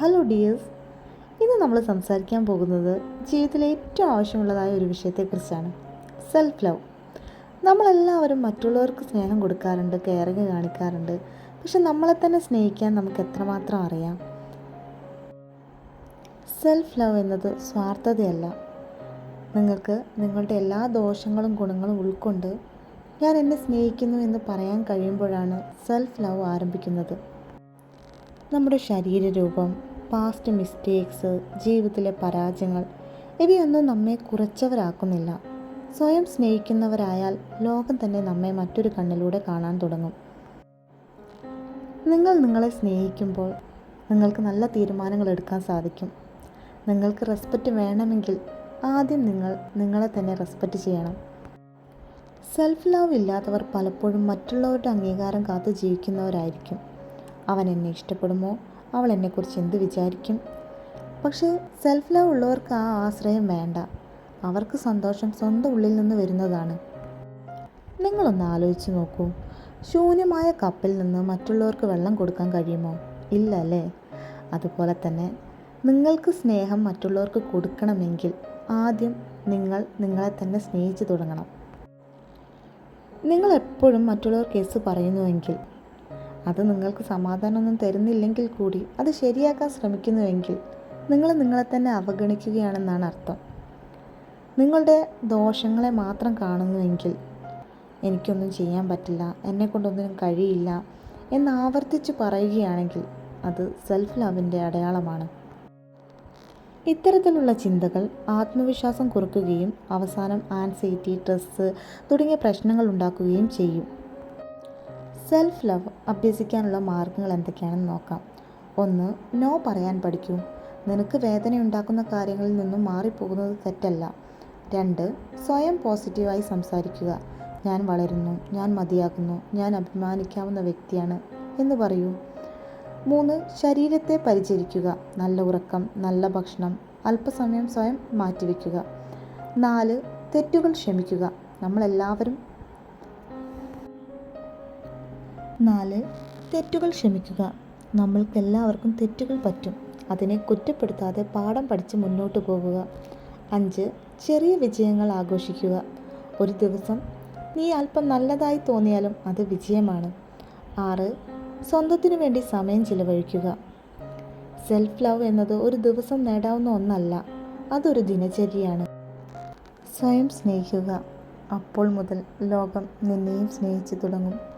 Hello dears ഇന്ന് നമ്മൾ സംസാരിക്കാൻ പോകുന്നത് ജീവിതത്തിലെ ഏറ്റവും ആവശ്യമുള്ളതായ ഒരു വിഷയത്തെക്കുറിച്ചാണ്. സെൽഫ് ലവ് നമ്മളെല്ലാവരും മറ്റുള്ളവർക്ക് സ്നേഹം കൊടുക്കാറുണ്ട് കെയറിങ് കാണിക്കാറുണ്ട്. പക്ഷെ നമ്മളെ തന്നെ സ്നേഹിക്കാൻ നമുക്ക് എത്രമാത്രം അറിയാം? സെൽഫ് ലവ് എന്നത് സ്വാർത്ഥതയല്ല. നിങ്ങൾക്ക് നിങ്ങളുടെ എല്ലാ ദോഷങ്ങളും ഗുണങ്ങളും ഉൾക്കൊണ്ട് ഞാൻ എന്നെ സ്നേഹിക്കുന്നു എന്ന് പറയാൻ കഴിയുമ്പോഴാണ് സെൽഫ് ലവ് ആരംഭിക്കുന്നത്. നമ്മുടെ ശരീരരൂപം പാസ്റ്റ് മിസ്റ്റേക്സ് ജീവിതത്തിലെ പരാജയങ്ങൾ ഇവയൊന്നും നമ്മെ കുറച്ചവരാക്കുന്നില്ല. സ്വയം സ്നേഹിക്കുന്നവരായാൽ ലോകം തന്നെ നമ്മെ മറ്റൊരു കണ്ണിലൂടെ കാണാൻ തുടങ്ങും. നിങ്ങൾ നിങ്ങളെ സ്നേഹിക്കുമ്പോൾ നിങ്ങൾക്ക് നല്ല തീരുമാനങ്ങൾ എടുക്കാൻ സാധിക്കും. നിങ്ങൾക്ക് റെസ്പെക്റ്റ് വേണമെങ്കിൽ ആദ്യം നിങ്ങൾ നിങ്ങളെ തന്നെ റെസ്പെക്റ്റ് ചെയ്യണം. സെൽഫ് ലവ് ഇല്ലാത്തവർ പലപ്പോഴും മറ്റുള്ളവരുടെ അംഗീകാരം കാത്തു ജീവിക്കുന്നവരായിരിക്കും. അവൻ എന്നെ ഇഷ്ടപ്പെടുമോ? അവൾ എന്നെക്കുറിച്ച് എന്ത് വിചാരിക്കും? പക്ഷേ സെൽഫ് ലവ് ഉള്ളവർക്ക് ആ ആശ്രയം വേണ്ട. അവർക്ക് സന്തോഷം സ്വന്തം ഉള്ളിൽ നിന്ന് വരുന്നതാണ്. നിങ്ങളൊന്ന് ആലോചിച്ച് നോക്കൂ. ശൂന്യമായ കപ്പിൽ നിന്ന് മറ്റുള്ളവർക്ക് വെള്ളം കൊടുക്കാൻ കഴിയുമോ? ഇല്ല അല്ലേ? അതുപോലെ തന്നെ നിങ്ങൾക്ക് സ്നേഹം മറ്റുള്ളവർക്ക് കൊടുക്കണമെങ്കിൽ ആദ്യം നിങ്ങൾ നിങ്ങളെ തന്നെ സ്നേഹിച്ചു തുടങ്ങണം. നിങ്ങൾ എപ്പോഴും മറ്റുള്ളവർക്ക് എസ് പറയുന്നുവെങ്കിൽ അത് നിങ്ങൾക്ക് സമാധാനമൊന്നും തരുന്നില്ലെങ്കിൽ കൂടി അത് ശരിയാക്കാൻ ശ്രമിക്കുന്നുവെങ്കിൽ നിങ്ങൾ നിങ്ങളെ തന്നെ അവഗണിക്കുകയാണെന്നാണ് അർത്ഥം. നിങ്ങളുടെ ദോഷങ്ങളെ മാത്രം കാണുന്നുവെങ്കിൽ എനിക്കൊന്നും ചെയ്യാൻ പറ്റില്ല എന്നെ കൊണ്ടൊന്നിനും കഴിയില്ല എന്ന് ആവർത്തിച്ച് പറയുകയാണെങ്കിൽ അത് സെൽഫ് ലവിന്റെ അടയാളമാണ്. ഇത്തരത്തിലുള്ള ചിന്തകൾ ആത്മവിശ്വാസം കുറക്കുകയും അവസാനം ആൻസൈറ്റി സ്ട്രെസ്സ് തുടങ്ങിയ പ്രശ്നങ്ങൾ ഉണ്ടാക്കുകയും ചെയ്യും. സെൽഫ് ലവ് അഭ്യസിക്കാനുള്ള മാർഗങ്ങൾ എന്തൊക്കെയാണെന്ന് നോക്കാം. ഒന്ന് നോ പറയാൻ പഠിക്കൂ. നിനക്ക് വേദനയുണ്ടാക്കുന്ന കാര്യങ്ങളിൽ നിന്നും മാറിപ്പോകുന്നത് തെറ്റല്ല. രണ്ട് സ്വയം പോസിറ്റീവായി സംസാരിക്കുക. ഞാൻ വളരുന്നു ഞാൻ മതിയാകുന്നു ഞാൻ അഭിമാനിക്കാവുന്ന വ്യക്തിയാണ് എന്ന് പറയൂ. മൂന്ന് ശരീരത്തെ പരിചരിക്കുക. നല്ല ഉറക്കം നല്ല ഭക്ഷണം അല്പസമയം സ്വയം മാറ്റിവെക്കുക. നാല് തെറ്റുകൾ ക്ഷമിക്കുക. നമ്മളെല്ലാവരും നാല് തെറ്റുകൾ ക്ഷമിക്കുക. നമ്മൾക്കെല്ലാവർക്കും തെറ്റുകൾ പറ്റും. അതിനെ കുറ്റപ്പെടുത്താതെ പാഠം പഠിച്ച് മുന്നോട്ട് പോകുക. അഞ്ച് ചെറിയ വിജയങ്ങൾ ആഘോഷിക്കുക. ഒരു ദിവസം നീ അല്പം നല്ലതായി തോന്നിയാലും അത് വിജയമാണ്. ആറ് സ്വന്തത്തിനു വേണ്ടി സമയം ചിലവഴിക്കുക. സെൽഫ് ലവ് എന്നത് ഒരു ദിവസം നേടാവുന്ന ഒന്നല്ല അതൊരു ദിനചര്യയാണ്. സ്വയം സ്നേഹിക്കുക. അപ്പോൾ മുതൽ ലോകം നിന്നെയും സ്നേഹിച്ചു തുടങ്ങും.